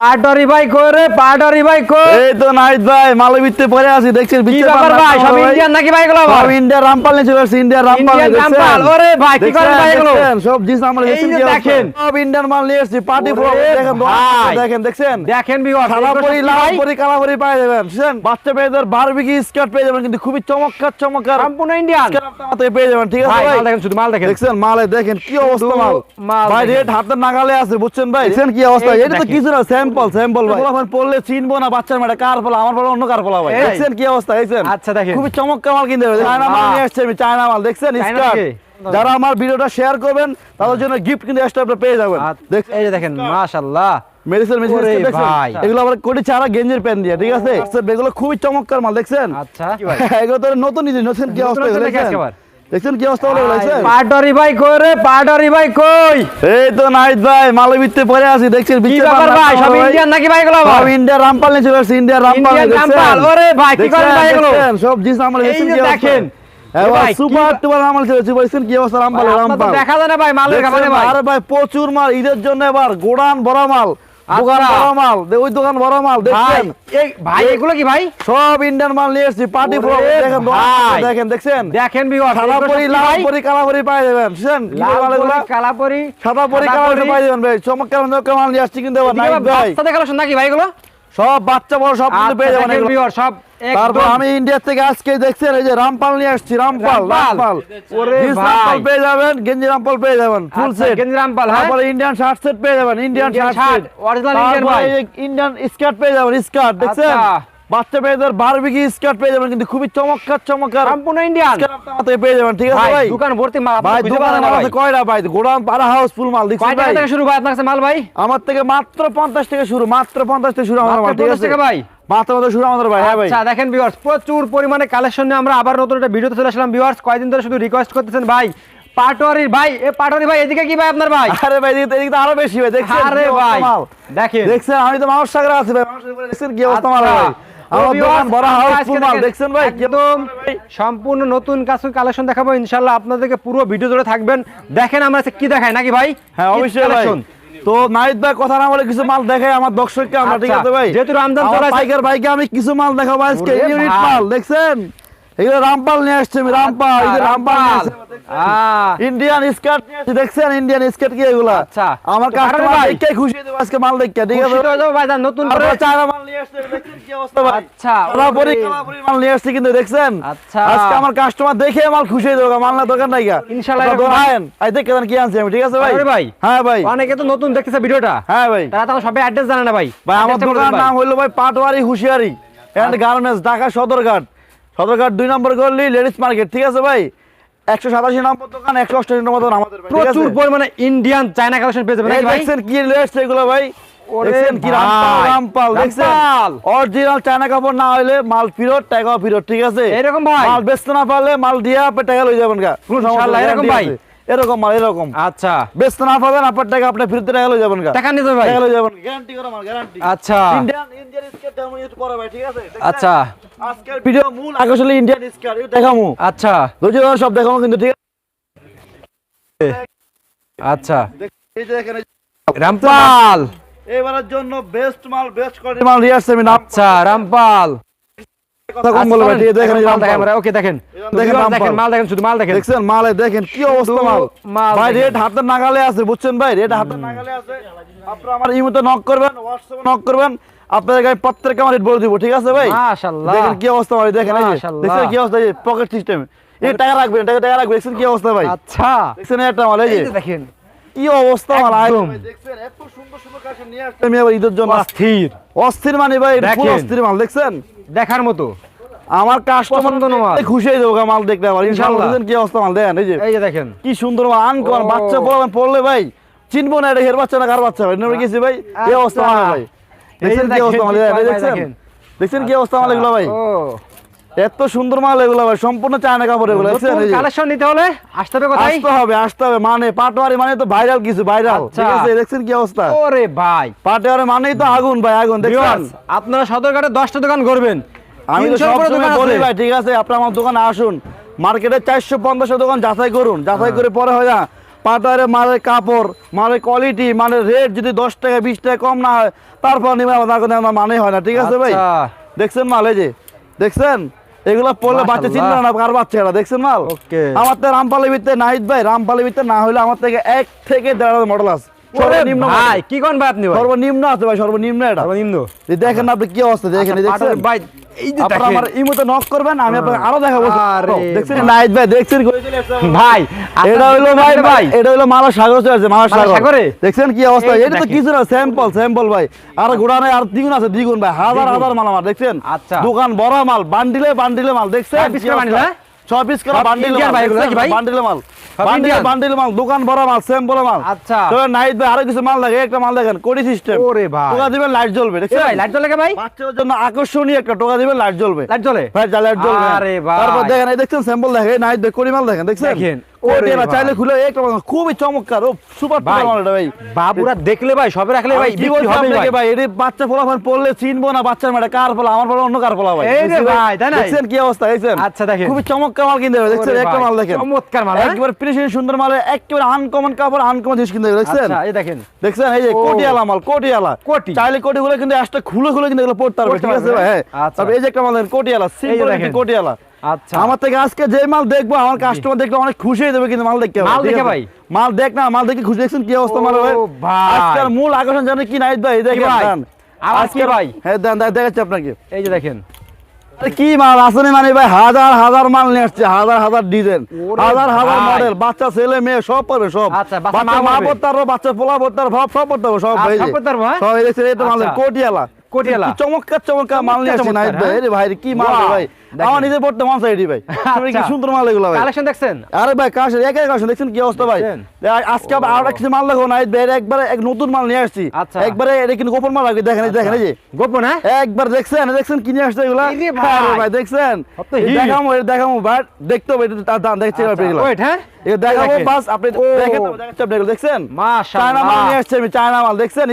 ভাই কই রে? পাটরি ভাই এই তো নাইট ভাই আছি দেখছেন কি ব্যাপার ভাই? সব ইন্ডিয়ান নাকি ভাই? ইন্ডিয়া রামপাল নিয়ে চলে আসছে ইন্ডিয়া রামপাল রামপাল, ওরে ভাই, কি করেন ভাই এগুলো? সব জিনিস আমরা দেখছেন যে কি অবস্থা? দেখেন। সব ইন্ডিয়ান মাল নিয়ে এসেছি পার্টি ওরে দেখেন দেখেন দেখছেন? দেখেন বিওয়ার কালাপুরি লালপুরি কালাপুরি পাই যাবেন বুঝছেন? বাচ্চা মেয়েদের বারবিকি স্কার্ট পেয়ে যাবেন কিন্তু খুবই চমৎকার চমৎকার সম্পূর্ণ ইন্ডিয়ান স্কার্ট পেয়ে যাবেন ঠিক আছে ভাই ভাই? মাল দেখেন শুধু মাল দেখেন। দেখছেন মালে দেখেন কি অবস্থা মাল? ভাই রেট হাতের নাগালে আছে বুঝছেন ভাই? কি অবস্থা? এটা তো। কিছু না স্যাম্পল স্যাম্পল ভাই। পড়লে চিনবো না বাচ্চার মেয়েটা কার ফলা আমার অন্য কার ফলা ভাই। দেখছেন কি অবস্থা দেখছেন? আচ্ছা, দেখেন। খুবই চমৎকার মাল কিনতে হবে। চায়না মাল নিয়ে আসছে আমি চায়না মাল দেখছেন? স্কার্ট যারা আমার ভিডিওটা শেয়ার করবেন তাদের জন্য গিফট কিন্তু এক্সট্রা আপনারা পেয়ে যাবেন। আচ্ছা, এই যে দেখেন মাশাআল্লাহ। মেডিসিন মেডিসিন ভাই। এগুলো আবার কোটি ছাড়া গেঞ্জির প্যান্ট দিয়ে ঠিক আছে? আচ্ছা, এগুলো খুবই চমৎকার মাল দেখছেন? আচ্ছা। এগুলো তো নতুন নতুন কি অবস্থা দেখছেন কি অবস্থা ভাই কই রে ভাই কই এই তো নাইট ভাই মালের ভিতরে পড়ে আছি দেখছেন ব্যাপার ভাই সব ইন্ডিয়ান নাকি ভাই? সব ইন্ডিয়া রামপাল নিয়ে চলে আসছে ইন্ডিয়া রামপাল? রামপাল, ওরে ভাই, কি দেখছেন, ভাই? দেখছেন, সব জিনিস আমরা দেখছেন কি দেখেন। সুপার বা- টুপার রামপাল চলেছে বলছেন কি অবস্থা রামপাল রামপাল দেখা যায় না ভাই মালের দেখছেন, খাবারে ভাই আরে ভাই প্রচুর মাল ঈদের জন্য এবার গোডান ভরা মাল মাল ওই দোকান ভরা মাল দেখছেন? ভাই এগুলো কি ভাই? সব ইন্ডিয়ান মাল নিয়ে এসেছি পার্টি দেখেন ভাই। দেখছেন? দেখেন পাই যাবেন বুঝছেন? মাল কালা পরি সাদা পরি কালা পাই যাবেন ভাই। চমৎকার চমৎকার মাল নিয়ে আসছি কিন্তু ভাই। কালেকশন নাকি ভাই এগুলো? সব বাচ্চা বড় সব কিন্তু পেয়ে যাবেন। সব তারপর আমি ইন্ডিয়া থেকে আজকে দেখছেন এই যে রামপাল নিয়ে আসছি রামপাল রামপাল। রামপাল। পেয়ে যাবেন গেঞ্জি রামপাল পেয়ে যাবেন ফুল আচ্ছা, সেট গেঞ্জি রামপাল? তারপরে ইন্ডিয়ান শার্ট সেট পেয়ে যাবেন Indian shirt set shirt, original ভাই। ইন্ডিয়ান স্কার্ট পেয়ে যাবেন স্কার্ট দেখছেন? আচ্ছা। বাচ্চা মেয়েদের বারবিকি স্কার্ট পেয়ে যাবেন কিন্তু খুবই চমৎকার চমৎকার সম্পূর্ণ ইন্ডিয়ান স্কার্ট পেয়ে যাবেন ঠিক আছে ভাই দোকান ভর্তি মাল ভাই দোকানে মাল আছে কয়টা ভাই? গোডাউন পাড়া হাউস ফুল মাল দেখছেন ভাই? থেকে শুরু ভাই আপনার কাছে মাল ভাই? আমার থেকে মাত্র পঞ্চাশ থেকে শুরু মাত্র পঞ্চাশ থেকে শুরু আমার মাল ঠিক আছে? ভাই? মাত্র মাত্র শুরু আমাদের ভাই হ্যাঁ ভাই। আচ্ছা দেখেন ভিউয়ার্স প্রচুর পরিমাণে কালেকশন নিয়ে আমরা আবার নতুন একটা ভিডিওতে চলে আসলাম। ভিউয়ার্স কয়েকদিন ধরে শুধু রিকোয়েস্ট করতেছেন ভাই? পাটোয়ারির ভাই এ পাটোয়ারি ভাই এদিকে কি ভাই আপনার ভাই? আরে ভাই এদিকে এদিকে তো আরও বেশি ভাই দেখছেন? আরে ভাই দেখেন। দেখছেন? আমি তো মানুষ সাগরে আছি ভাই মানুষের উপরে দেখছেন কি অবস্থা মাল আচ্ছা। ভাই? তো আমার viewers, দোকান বড় আমরা হাউস আজকে ফুল মাল দেখেন দেখছেন ভাই? কি একদম অবস্থা ভাই? সম্পূর্ণ নতুন কাছে কালেকশন দেখাবো ইনশাল্লাহ আপনাদেরকে পুরো ভিডিও জুড়ে থাকবেন। দেখেন আমরা কি দেখাই নাকি ভাই? হ্যাঁ অবশ্যই? তো নাহিদ ভাই কথা না বলে কিছু মাল দেখাই আমার দর্শককে আমরা ঠিক আচ্ছা, আছে ভাই? যেহেতু রামদান পাইকার ভাইকে আমি কিছু মাল দেখাবো আজকে ইউনিট মাল দেখছেন? এগুলো রামপাল নিয়ে আসছে আমি রামপাল রামপাল ইন্ডিয়ান স্কার্ট দেখছেন ইন্ডিয়ান স্কার্ট কি এগুলা? আচ্ছা। আমার কাস্টমার? দেখে খুশি দেবো আজকে মাল দেখে ঠিক আছে? খুশি হয়ে ভাই, নতুন করে তারপরে মাল নিয়ে আসছে দেখছেন কি অবস্থা ভাই? আচ্ছা, কালাপুরি ওরে। কালাপুরি মাল নিয়ে আসছে কিন্তু দেখছেন? আচ্ছা। আজকে আমার কাস্টমার দেখে মাল খুশি হয়ে যাবে মাল না দোকান নাই গা। ইনশাআল্লাহ দোকান আই দেখে দেন কি আনছি আমি ঠিক আছে ভাই? আরে ভাই। হ্যাঁ ভাই। অনেকে তো নতুন দেখতেছে ভিডিওটা। হ্যাঁ ভাই। তারা তো সবাই অ্যাড্রেস জানে না ভাই। ভাই আমার দোকানের নাম হইল ভাই Patwari হুশিয়ারি। And garments Dhaka Sadarghat. Sadarghat দুই নম্বর গলি লেডিস মার্কেট ঠিক আছে ভাই একশো সাতাশি নম্বর দোকান একশো অষ্টাশি নম্বর দোকান আমাদের? প্রচুর পরিমাণে ইন্ডিয়ান চায়না কালেকশন পেয়ে যাবেন দেখছেন কি লেটস এগুলো ভাই। অরিজিনাল চায়না কাপড় না মাল ঠিক আছে এরকম ভাই? মাল বেচতে না পারলে মাল দিয়া টাকা লই যাবেন গা কোনো সমস্যা এরকম ভাই? এরকম মাল এরকম। আচ্ছা। বেচতে না পারবেন আপনার টাকা আপনি ফিরতে টাকা লই যাবেন টাকা নিতে ভাই? টাকা যাবেন গ্যারান্টি করা মাল গ্যারান্টি আচ্ছা। ইন্ডিয়ান ইন্ডিয়ান স্কেট দেখামু একটু পরে ভাই ঠিক আছে? আচ্ছা। আজকের ভিডিও মূল আকর্ষণ ইন্ডিয়ান স্কেট এটা দেখামু। আচ্ছা। ধরে সব দেখামু কিন্তু ঠিক আছে? আচ্ছা। এই যে এই রামপাল! এবারের জন্য বেস্ট মাল বেস্ট কোয়ালিটি মাল নিয়ে আসছে আমি আচ্ছা রামপাল! কথা কম বলে ভাই দেখেন মাল দেখেন রামপাল। ওকে দেখেন। দেখেন দেখেন মাল দেখেন শুধু মাল দেখেন। দেখছেন মালে দেখেন কি অবস্থা মাল। মাল ভাই রেট হাতের নাগালে আছে বুঝছেন ভাই? রেট হাতের নাগালে আছে। আপনারা আমার ইমোতে নক করবেন হোয়াটসঅ্যাপে নক করবেন। আপনাদের গায়ে প্রত্যেককে আমার রেট বলে দিব ঠিক আছে ভাই? মাশাআল্লাহ। দেখেন কি অবস্থা ভাই দেখেন এই যে। কি অবস্থা এই পকেট সিস্টেম এই টাকা রাখবেন টাকা টাকা রাখবেন দেখছেন কি অবস্থা ভাই? আচ্ছা। দেখছেন এটা মাল এই এই যে। যে দেখেন। কি অবস্থা মাল আয়। একদম। ভাই, দেখছেন এত সুন্দর সুন্দর কালেকশন নিয়ে আসছে আমি আবার ঈদের জন্য অস্থির। অস্থির মানে ভাই অস্থির মাল দেখছেন? দেখার মতো। আমার কাস্টমার মাল। খুশি হয়ে যাব মাল ইনশাআল্লাহ ইনশাআল্লাহ। কি অবস্থা মাল? দেখেন এই যে। এই যে দেখেন। কি সুন্দর মাল। বাচ্চা পড়াবেন পড়লে ভাই চিনবো না এটা হের বাচ্চা না কার বাচ্চা ভাই। নেমে গেছি ভাই এই অবস্থা আচ্ছা। মাল ভাই। দেখছেন কি অবস্থা মাল? কি এই দেখছেন? দেখেন। দেখছেন কি অবস্থা মাল এগুলো ভাই? এত সুন্দর মাল এগুলো ভাই সম্পূর্ণ চায়না কাপড় এগুলো। কালেকশন নিতে হলে আসতে হবে কোথায়? আসতে হবে আসতে হবে মানে পাটোয়ারি মানে তো ভাইরাল কিছু ভাইরাল আচ্ছা। ঠিক আছে দেখছেন কি অবস্থা? ওরে ভাই। পাটোয়ারি মানেই তো আগুন ভাই আগুন দেখছেন? আপনারা সদরঘাটে দশটা দোকান করবেন আমি তো সবসময় বলি ভাই ঠিক আছে আপনি আমার দোকানে আসুন। মার্কেটে চারশো পঞ্চাশটা দোকান যাচাই করুন যাচাই করে পরে হয় না পাটারে মালের কাপড় মালের কোয়ালিটি মালের রেট যদি দশ টাকা বিশ টাকা কম না হয় তারপর আমার মানে হয় না ঠিক আছে ভাই? আচ্ছা। দেখছেন মাল এই যে? দেখছেন? এগুলো পড়লে বাচ্চা। চিনবে না কার বাচ্চা দেখছেন মাল? আমার তো রামপালের ভিতরে নাহিদ ভাই রামপালের ভিতরে না হলে আমার থেকে এক থেকে দেড় মডেল আছে। সর্বনিম্ন ভাই কি কোন ভাই আপনি সর্বনিম্ন আছে ভাই সর্বনিম্ন এটা। সর্বনিম্ন? দেখেন আপনি কি অবস্থা দেখেন এই দেখছেন? ভাই এই যে দেখেন। আমার ইমোতে নক করবেন আমি আপনাকে আরও দেখাবো। দেখছেন? ভাই। ভাই দেখছেন ভাই এটা হলো ভাই ভাই এটা হলো মালা সাগর চলছে মালা মালা সাগরে? দেখছেন কি অবস্থা? এটা তো কিছু না স্যাম্পল স্যাম্পল ভাই। আর গোড়া নাই আর দ্বিগুণ আছে দ্বিগুণ ভাই হাজার হাজার মাল আমার দেখছেন? আচ্ছা। দোকান বড় মাল বান্ডিলে বান্ডিলে মাল দেখছেন? ছয় piece করে bundle, হ্যাঁ? পিস করে বান্ডিল ভাই নাকি বান্ডিলে মাল। বান্ডিলে Indian? বান্ডিল মাল দোকান বড় মাল মাল আচ্ছা। তো নাইট ভাই আরও কিছু মাল দেখে একটা মাল দেখেন কোডি সিস্টেম ওরে ভাই। টোকা দিবেন লাইট জ্বলবে দেখছেন ভাই লাইট জ্বলে ভাই বাচ্চাদের জন্য আকর্ষণীয় একটা টোকা দিবেন লাইট জ্বলবে লাইট জ্বলে ভাই লাইট জ্বলবে আরে ভাই। তারপর দেখেন এই দেখছেন স্যাম্পল দেখেন নাইট ভাই কোডি মাল দেখেন দেখছেন দেখেন। ওরে ওরে না ভাই। চাইলে খুলে মাল, খুবই চমৎকার ও সুপার ভাই টুপার মাল এটা ভাই। বাবুরা দেখলে ভাই সবে রাখলে ভাই আমি কি বিক্রি বলছি হবে ভাই। ভাই বাচ্চা ফলাফল পড়লে চিনবো না বাচ্চার মেয়েটা কার ফলা আমার ফলা অন্য কার ফলা ভাই। এই রে ভাই, তাই না? দেখছেন কি অবস্থা দেখছেন? আচ্ছা, দেখেন। খুবই চমৎকার মাল কিনতে হবে দেখছেন? একটা মাল দেখেন। চমৎকার মাল, হ্যাঁ? একেবারে সুন্দর মালে একেবারে আনকমন কাপড় আনকমন জিনিস কিনতে হবে দেখছেন? আচ্ছা এই দেখেন। দেখছেন? এই যে কোটিয়ালা মাল কোটিয়ালা। কোটি। চাইলে কোটি গুলো কিন্তু একটা খুলে খুলে কিন্তু এগুলো পড়তে পারবে ঠিক আছে ভাই? হ্যাঁ। আচ্ছা। তবে এই যে একটা মাল সিম্পল। কোটিয়ালা। আচ্ছা। আমার থেকে আজকে যে মাল দেখব আমার কাস্টমার দেখলে অনেক খুশি হয়ে যাবে কিন্তু মাল দেখতে মাল দেখে ভাই? মাল দেখ না মাল দেখে খুশি দেখছেন কি অবস্থা মাল ভাই? মূল আকর্ষণ জানেন কি নাইট ভাই? দেখেন আজকে ভাই? হ্যাঁ দেন দেখাচ্ছি আপনাকে। এই যে দেখেন। কি মাল আসলে মানে ভাই হাজার হাজার মাল নিয়ে আসছে হাজার হাজার ডিজাইন হাজার হাজার মডেল বাচ্চা ছেলে মেয়ে সব পারবে সব। আচ্ছা, বাচ্চা বাচ্চা মা পোলা সব সব পড়তে সব আচ্ছা, ভাই সব পড়তে পারব, হ্যাঁ? সব এই দেখছেন এই তো মাল আচ্ছা। কোটিয়ালা। কোটিয়ালা। চমৎকার চমৎকার মাল নিয়ে নাইট ভাই হ্যাঁ? আরে ভাই কি মাল ভাই আমার নিজে পড়তে মন চাই ভাই কি আচ্ছা। সুন্দর মাল এগুলো ভাই কালেকশন দেখছেন আরে ভাই এক এক দেখছেন কি অবস্থা ভাই আজকে আরও কিছু মাল ভাই একবারে এক নতুন মাল নিয়ে আসছি আচ্ছা। একবারে এটা কিন্তু গোপন মাল লাগবে দেখেন দেখেন এই যে গোপন হ্যাঁ একবার দেখছেন দেখছেন কিনে আসছে এগুলা। আরে ভাই দেখছেন দেখামো দেখামো ভাই দেখতে হবে এটা তার দাম দেখছি এবার পেয়ে গেলাম ওয়েট হ্যাঁ দেখাবো বাস আপনি। দেখেন দেখছেন মাশাআল্লাহ। চায়না মাল নিয়ে আসছে আমি চায়না মাল দেখছেন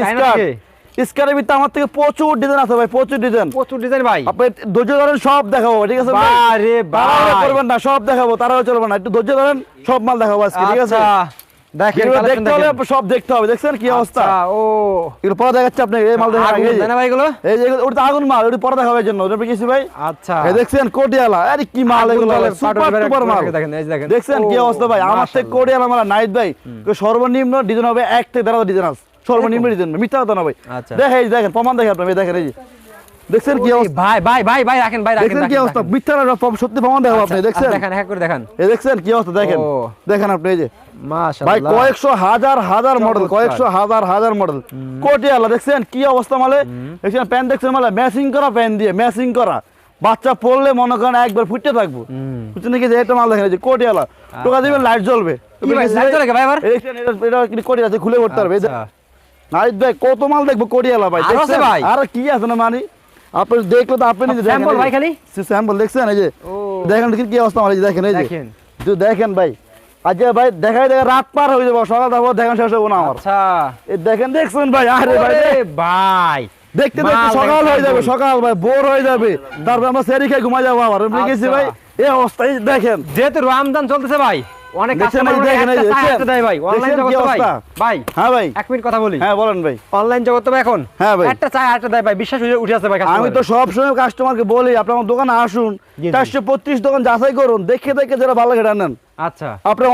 ভিতরে আমার থেকে প্রচুর ডিজাইন আছে ভাই প্রচুর ডিজাইন প্রচুর ডিজাইন ভাই। আপনি ধৈর্য ধরেন সব দেখাবো ঠিক আছে ভাই? করবেন না সব দেখাবো তারাও চলবে না। একটু ধৈর্য ধরেন সব মাল দেখাবো আজকে ঠিক আছে? আচ্ছা দেখেন দেখতে হলে সব দেখতে হবে দেখছেন কি অবস্থা? আচ্ছা, ও। এগুলো পরে দেখাচ্ছে আপনি এই মাল দেখা আগুন, ভাই এগুলো? এই যে ওটা আগুন মাল ওটা পরে দেখাবার জন্য ওটা কিছু ভাই। আচ্ছা। এই দেখছেন কোটিয়ালা আরে কি মাল এগুলো সুপার সুপার মাল। করে দেখেন, এই দেখেন। দেখছেন কি অবস্থা ভাই আমার থেকে মাশাআল্লাহ। কোটিয়ালা মাল নাইট ভাই সর্বনিম্ন ডিজাইন হবে এক থেকে দেড় ডিজাইন আছে। সর্বনিম্ন মিথ্যা কথা না ভাই। আচ্ছা। দেখেন এই দেখেন প্রমাণ দেখেন আপনি দেখেন এই যে। দেখছেন কি অবস্থা? ভাই ভাই ভাই ভাই রাখেন ভাই রাখেন দেখছেন কি অবস্থা? মিথ্যা না সত্যি প্রমাণ দেখাবো আপনি আচ্ছা, দেখছেন? আচ্ছা, দেখেন করে দেখেন। এই দেখছেন কি অবস্থা? দেখেন। দেখেন আপনি এই যে। ভাই কয়েকশো হাজার হাজার মডেল কয়েকশো হাজার হাজার মডেল কোটিয়ালা দেখছেন কি অবস্থা মালে? দেখছেন দেখছেন মালে? ম্যাচিং করা প্যান্ট দিয়ে ম্যাচিং করা। বাচ্চা পড়লে মনে করেন একবার ফুটতে থাকব। বুঝছেন কি যে এটা মাল দেখেন কোটিয়ালা টোকা দিবেন লাইট জ্বলবে। ভাই, light জ্বলে ভাই আবার? এটা এটা আছে, খুলে করতে পারবে। আচ্ছা। নাইট ভাই কত মাল দেখব কোটিয়ালা ভাই আছে ভাই? আর কি আছে না মানি? আপনি দেখলে তো আপনি এই যে। ভাই খালি? স্যাম্পল দেখছেন এই যে। দেখেন কি অবস্থা আমার দেখেন এই যে। দেখেন। দেখেন ভাই আজকে ভাই দেখাই দেখা রাত পার হয়ে যাব সকাল দেখেন শেষ হব না আমার। আচ্ছা। দেখেন দেখছেন ভাই আরে ভাই ভাই দেখতে দেখতে সকাল হয়ে যাবে সকাল ভাই বোর হয়ে যাবে। তারপর আমরা সেরি খেয়ে ঘুমাই যাব আবার। গেছি আচ্ছা। ভাই এই অবস্থা এই দেখেন। যেহেতু রমজান চলতেছে ভাই অনেক ভাই অনলাইন জগৎ ভাই। ভাই হ্যাঁ ভাই। এক মিনিট কথা বলি। হ্যাঁ বলেন ভাই। অনলাইন জগৎ তো ভাই এখন? হ্যাঁ ভাই। একটা দেয় ভাই। বিশ্বাস উঠে- উঠে আসছে ভাই আমি তো। সব সময় কাস্টমারকে বলি আপনি আমার দোকানে আসুন। চারশো পঁচিশ দোকান যাচাই করুন দেখে দেখে যেটা ভালো লাগে নেন আচ্ছা।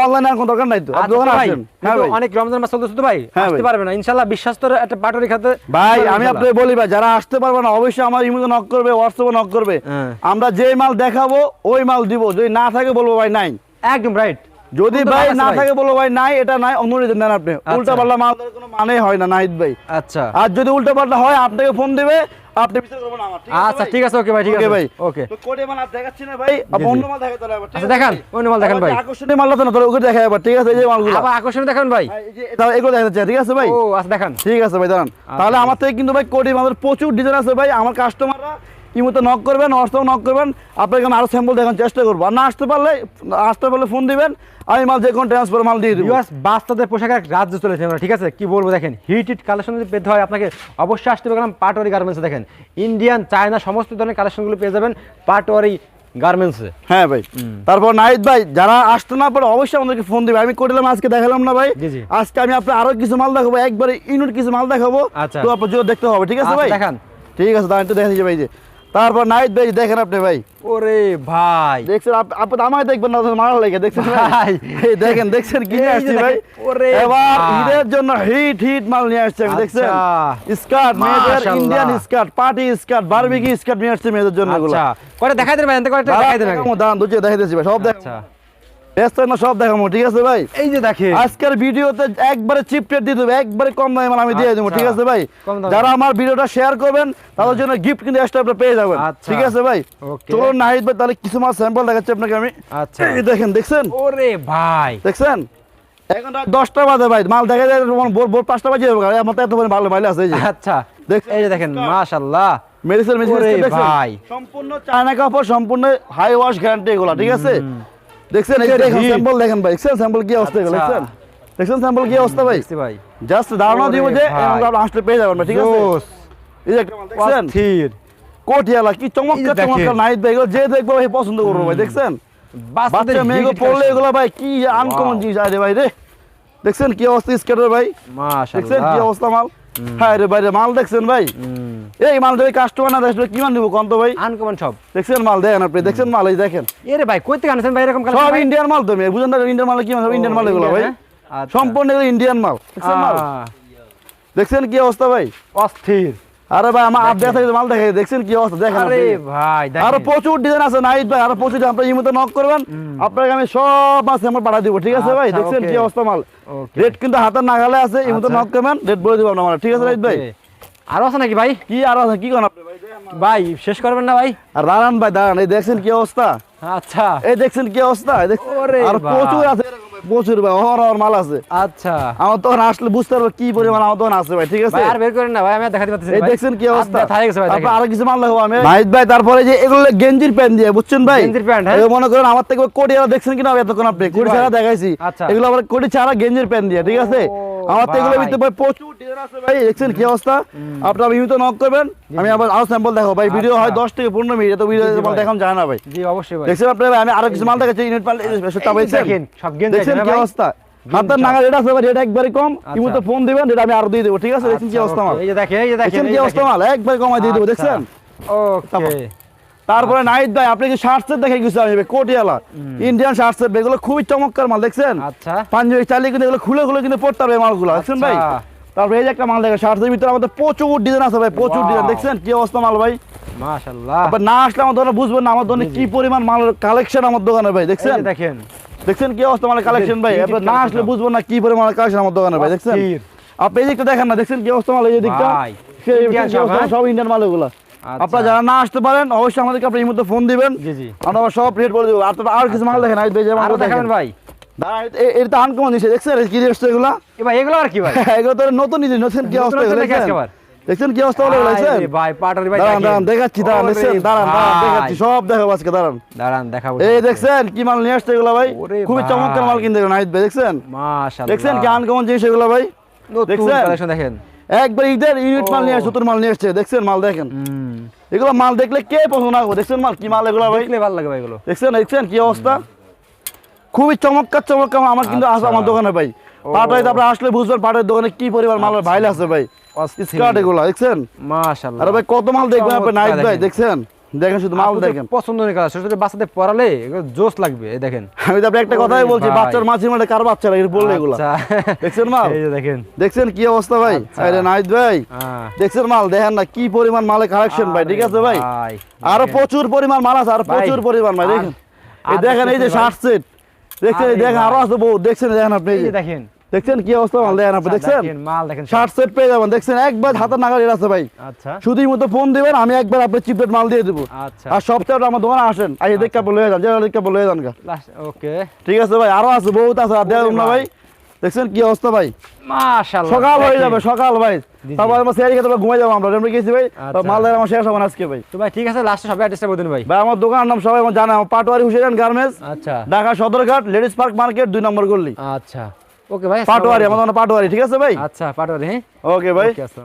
অনলাইনে আর কোনো দরকার নাই তো। আচ্ছা দোকানে আসেন। হ্যাঁ ভাই। অনেক রমজান মাস চলতেছে তো ভাই হ্যাঁ আসতে পারবে না। ইনশাআল্লাহ বিশ্বাস তো একটা পাটরি খাতে ভাই আমি আপনাকে বলি ভাই যারা আসতে পারবে না অবশ্যই আমার ইমেলে নক করবে হোয়াটসঅ্যাপে নক করবে। হ্যাঁ। আমরা যে মাল দেখাবো ওই মাল দিব। যদি না থাকে বলব ভাই নাই। একদম রাইট যদি ভাই না থাকে বলব ভাই নাই এটা নাই অন্য রিজন নেন আপনি। উল্টা পাল্টা মাল কোনো মানে হয় না নাহিদ ভাই। আচ্ছা। আর যদি উল্টা পাল্টা হয় আপনাকে ফোন দিবে আপনি বিচার করবেন আমার ঠিক আছে আচ্ছা ঠিক আছে ওকে ভাই ঠিক ওকে আছে। ভাই। ওকে। তো কোটে মাল আর দেখাচ্ছি না ভাই অন্য মাল দেখাতে হবে ঠিক আচ্ছা, দেখান, অন্য মাল দেখান ভাই। আকর্ষণীয় মাল আছে না ওকে দেখাই আবার ঠিক আছে এই যে মালগুলো। আবার আকর্ষণ দেখান ভাই। ভাই, এই যে এটা- এগুলো দেখাতে চাই ঠিক আছে ভাই? ও আচ্ছা দেখান। ঠিক আছে ভাই দাঁড়ান। তাহলে আমার থেকে কিন্তু ভাই কোটি আমাদের প্রচুর ডিজাইন আছে ভাই আমার কাস্টমাররা ইমোতে নক করবেন হোয়াটসঅ্যাপ নক করবেন। আপনাকে আমি আরও স্যাম্পল দেখানোর চেষ্টা করব। আর না আসতে পারলে আসতে পারলে ফোন দিবেন। আমি মাল যে কোনো ট্রান্সফার মাল দিয়ে দিব। বাচ্চাদের পোশাকের রাজ্য চলেছে আমরা ঠিক আছে? কি বলব দেখেন হিট হিট কালেকশন যদি পেতে হয় আপনাকে অবশ্যই আসতে পারলাম পাটোয়ারি গার্মেন্টসে দেখেন। ইন্ডিয়ান চায়না সমস্ত ধরনের কালেকশনগুলো পেয়ে যাবেন পাটোয়ারি গার্মেন্টসে হ্যাঁ ভাই। তারপর নাহিদ ভাই যারা আসতে না পারে অবশ্যই আমাদেরকে ফোন দিবে। আমি করে দিলাম আজকে দেখালাম না ভাই। আজকে আমি আপনার আরও কিছু মাল দেখাবো একবারে ইউনিট কিছু মাল দেখাবো। আচ্ছা। তো আপনার দেখতে হবে ঠিক আছে আচ্ছা, ভাই? দেখান। ঠিক আছে একটু দেখে দিচ্ছি ভাই যে তারপর নাইট বেশ দেখেন আপনি ভাই ওরে ভাই দেখছেন আপনি আমায় দেখবেন না মারা লেগে দেখছেন ভাই দেখেন দেখছেন কি নিয়ে আসছি ভাই ওরে এবার। ঈদের জন্য হিট হিট মাল নিয়ে আসছে আমি দেখছেন আচ্ছা। স্কার্ট মেয়েদের ইন্ডিয়ান স্কার্ট পার্টি স্কার্ট বারবিকি স্কার্ট নিয়ে আসছে মেয়েদের জন্য এগুলো আচ্ছা কয়টা দেখাই দেন ভাই কয়টা দেখাই দেন দাঁড়ান দুটো দেখাই দিচ্ছি ভাই সব দেখ আচ্ছা ব্যস্ত না সব দেখাবো ঠিক আছে ভাই? এই যে দেখেন। আজকের ভিডিওতে একবারে চিপ রেট দিয়ে দেবো একবারে কম দামে মাল আমি দিয়ে দেবো আচ্ছা। ঠিক আছে ভাই? যারা আমার ভিডিওটা শেয়ার করবেন তাদের জন্য গিফট কিন্তু এক্সট্রা আপনি পেয়ে যাবেন আচ্ছা। ঠিক আছে ভাই? চলুন নাহিদ ভাই তাহলে কিছু মাল স্যাম্পল দেখাচ্ছি আপনাকে আমি। আচ্ছা। দেখেন দেখছেন? ওরে ভাই। দেখছেন? এখন রাত দশটা বাজে ভাই মাল দেখা যায় ভোর ভোর পাঁচটা বাজে আমার তো এত ভালো আছে আচ্ছা। দেখছেন? এই যে দেখেন মাশাআল্লাহ। মেডিসিন মেডিসিন ভাই। সম্পূর্ণ চায়না কাপড় সম্পূর্ণ হাই ওয়াশ গ্যারান্টি এগুলো ঠিক আছে? দেখছেন এই দেখেন স্যাম্পল দেখেন ভাই। দেখছেন স্যাম্পল কি অবস্থা এগুলো আচ্ছা। দেখছেন? দেখছেন স্যাম্পল কি অবস্থা ভাই? ভাই। জাস্ট ধারণা দিব যে আসলে পেয়ে যাবেন ঠিক আছে? এই যে একটা মাল দেখছেন? কোটিয়ালা কি চমৎকার। চমৎকার নাইট ভাই যে দেখব ভাই পছন্দ করব ভাই দেখছেন? বাচ্চা মেয়েগুলো পড়লে এগুলো ভাই কি আনকমন. জিনিস আরে ভাই রে। দেখছেন কি অবস্থা স্কেটের ভাই? দেখছেন কি অবস্থা মাল? হ্যাঁ রে ভাই মাল দেখছেন ভাই? এই মাল যদি কাস্টমার না দেখবে কি মান নিবো কন্ত ভাই? আনকমন সব। দেখছেন মাল? দেখেন আপনি দেখছেন মাল? এই দেখেন। এরে ভাই কই থেকে আনছেন ভাই এরকম সব ইন্ডিয়ান মাল তো মেয়ে বুঝেন না ইন্ডিয়ান মাল কি মানে ইন্ডিয়ান মাল এগুলো ভাই? আচ্ছা। সম্পূর্ণ ইন্ডিয়ান মাল। দেখছেন মাল? দেখছেন কি অবস্থা ভাই? অস্থির। আরে ভাই আমার আপডেট মাল দেখে দেখছেন কি অবস্থা? দেখেন আরে ভাই আরও প্রচুর ডিজাইন আছে নাইট ভাই আরও প্রচুর আপনার ইমোতে নক করবেন আপনাকে আমি সব মাছ আমার দিব ঠিক আছে ভাই? আচ্ছা, দেখছেন কি অবস্থা মাল? রেট কিন্তু হাতের নাগালে আছে ইমোতে আচ্ছা। নক করবেন রেট বলে দিব আপনার ঠিক আছে নাইট ভাই? আরও আছে নাকি ভাই? কি আর আছে কি করেন আপনি? ভাই ভাই শেষ করবেন না ভাই? আর দাঁড়ান ভাই দাঁড়ান এই দেখছেন কি অবস্থা? আচ্ছা। এই দেখছেন কি অবস্থা? আর প্রচুর আছে ভাই, প্রচুর ভাই অহর অহর মাল আছে। আচ্ছা। আমার তখন আসলে বুঝতে পারব কি পরিমাণ আমার তখন আছে ভাই ঠিক আছে? আর বের করেন না ভাই আমি দেখাতে পাচ্ছি এই দেখছেন কি অবস্থা? থাকে গেছে ভাই তারপর আর কিছু মাল লাগবো আমি। নাহিদ ভাই তারপরে যে এগুলো গেঞ্জির প্যান্ট দিয়ে বুঝছেন ভাই? গেঞ্জির প্যান্ট, হ্যাঁ? মনে করেন আমার থেকে কোটি আর দেখছেন কিনা এতক্ষণ আপনি? কোটি ছাড়া দেখাইছি। আচ্ছা। এগুলো আবার কোটি ছাড়া গেঞ্জির প্যান্ট দিয়ে ঠিক আছে? আমার থেকে এগুলো ভাই। ভিতরে ভাই প্রচুর ডিজাইন আছে ভাই দেখছেন কি অবস্থা? আপনারা ইউতে নক করবেন আমি আবার আরও স্যাম্পল দেখাবো। ভাই ভিডিও হয় আচ্ছা। 10 থেকে 15 মিনিট এত ভিডিও মাল দেখাম যায় না ভাই। জি অবশ্যই ভাই। দেখছেন আপনি ভাই আমি আরও কিছু মাল দেখাচ্ছি ইউনিট মাল এই যে পাইছেন? দেখেন সব গেঞ্জি দেখছেন কি অবস্থা? হাতের সব। নাগা রেট আছে ভাই রেট একবারে কম আচ্ছা। ইমুতে ফোন দিবেন রেট আমি আরও দিয়ে দেবো ঠিক আছে? দেখছেন কি আচ্ছা, অবস্থা মাল? এই যে দেখেন এই যে দেখেন কি অবস্থা মাল? একবারে কমাই দিয়ে দেবো আচ্ছা। দেখছেন? ওকে। তারপরে নাইট ভাই আপনি কি শার্ট দেখে গেছি আমি কোটিয়ালা ইন্ডিয়ান শার্ট সেট এগুলো খুবই চমৎকার মাল দেখছেন? আচ্ছা। পাঞ্জাবি চালিয়ে কিন্তু এগুলো খুলে খুলে কিন্তু পড়তে হবে মালগুলো দেখছেন ভাই? আচ্ছা। তারপরে এই যে একটা মাল দেখেন শার্টের ভিতরে আমাদের প্রচুর ডিজাইন আছে ভাই প্রচুর ডিজাইন দেখছেন কি অবস্থা মাল ভাই? মাশাআল্লাহ। না আসলে আমার দোকানে বুঝবেন না আমার দোকানে কি পরিমাণ মালের কালেকশন আমার দোকানে ভাই দেখছেন? দেখেন। দেখছেন কি অবস্থা মালের কালেকশন ভাই? এবার না আসলে। বুঝবেন না কি পরিমাণ কালেকশন আমার দোকানে ভাই দেখছেন? আপনি এই দিকটা দেখেন না দেখছেন কি অবস্থা মাল এই দিকটা? ভাই, সব, হ্যাঁ? সব ইন্ডিয়ান মাল এগুলো। আপনারা যারা না আসতে পারেন অবশ্যই আমাদেরকে আপনি এই মুহূর্তে ফোন দিবেন। জি জি। আমরা সব রেট বলে দেবো। আর আর কিছু মাল দেখেন যে মাল দেখেন ভাই। এটা আনকমন জিনিস দেখছেন? কি এসছে এগুলা? ভাই এগুলো আর কি ভাই? এগুলো তো নতুন জিনিস দেখছেন কি অবস্থা এগুলো দেখছেন? আজকে কি অবস্থা হলো এগুলো ভাই পাটারি ভাই দাঁড়ান দেখেন। দাঁড়ান দেখাচ্ছি দাঁড়ান দেখছেন? দাঁড়ান দাঁড়ান ভাই। দেখাচ্ছি সব দেখাবো আজকে দাঁড়ান। দাঁড়ান দেখাবো এই দেখছেন কি মাল নিয়ে আসছে এগুলো ভাই? খুবই চমৎকার মাল কিনতে ভাই দেখছেন? মাশাআল্লাহ। দেখছেন কি আনকমন জিনিস এগুলো ভাই? দেখছেন? কালেকশন দেখেন। একবার ঈদের ইউনিট মাল নিয়ে আসছে তোর মাল নিয়ে আসছে। দেখছেন মাল দেখেন? এগুলো মাল দেখলে কে পছন্দ না? দেখছেন মাল কি মাল এগুলো ভাই? ভালো লাগে ভাই এগুলো। দেখছেন দেখছেন কি অবস্থা? খুবই চমৎকার চমৎকার আমার কিন্তু আছে আচ্ছা। আমার দোকানে ভাই। ও। পাটাই তারপরে আসলে বুঝবেন পাটের দোকানে কি পরিমাণ মালের ভাইল আছে ভাই। স্কার্ট এগুলো দেখছেন? মাশাআল্লাহ। আরে ভাই কত মাল দেখবেন আপনি চমৎকার ভাই দেখছেন? দেখেন শুধু মাল দেখেন। পছন্দের কালার বাচ্চাদের পরালে জোস লাগবে এই দেখেন। আমি তো আপনাকে একটা কথাই বলছি বাচ্চার মানে কার বাচ্চারা? এর বললে এগুলো। আচ্ছা। দেখছেন মাল? এই যে দেখেন। দেখছেন কি অবস্থা ভাই? আচ্ছা। আরে নাইট ভাই। হ্যাঁ। দেখছেন মাল? দেখেন না কি পরিমাণ মালের কালেকশন ভাই ঠিক আছে ভাই? আরও প্রচুর পরিমাণ মাল আছে আর প্রচুর পরিমাণ ভাই দেখেন। এই দেখেন এই যে শার্ট সেট দেখছেন দেখেন। আরও আছে বহু দেখছেন দেখেন আপনি এই। যে। দেখেন। দেখছেন কি অবস্থা? মাল দেখেন আপনি আচ্ছা, দেখছেন? মাল দেখেন শার্ট সেট পেয়ে যাবেন। দেখছেন? একবার হাতের নাগাল এর আছে ভাই। আচ্ছা। শুধুই মতো ফোন দিবেন আমি একবার আপনার চিপেট মাল দিয়ে দেবো। আচ্ছা। আর সপ্তাহে আমার দোকানে আসেন। আই দেখ কাপড় লয়ে যান জেনারেল কাপড় লয়ে যান ওকে। ঠিক আছে ভাই আরও আছে বহুত আছে আর দেওয়া না ভাই। দেখছেন কি অবস্থা ভাই? মাশাআল্লাহ। সকাল হয়ে যাবে সকাল ভাই। তারপর আমার সেরি খেতে ঘুমাই যাব আমরা আমরা গেছি ভাই আচ্ছা। আমার শেষ হবে আজকে ভাই। তো ভাই ঠিক আছে লাস্টে সবাই অ্যাড্রেসটা বলে দিন ভাই। ভাই আমার দোকানের নাম সবাই আমার জানে আমার পাটোয়ারি হুসেন গার্মেন্টস আচ্ছা। Dhaka Sadarghat ladies park market দুই নম্বর গল্লি আচ্ছা। ওকে ভাই পাটোয়ারি আমার দোকানে পাটোয়ারি ঠিক আছে ভাই? আচ্ছা পাটোয়ারি হ্যাঁ? ওকে ভাই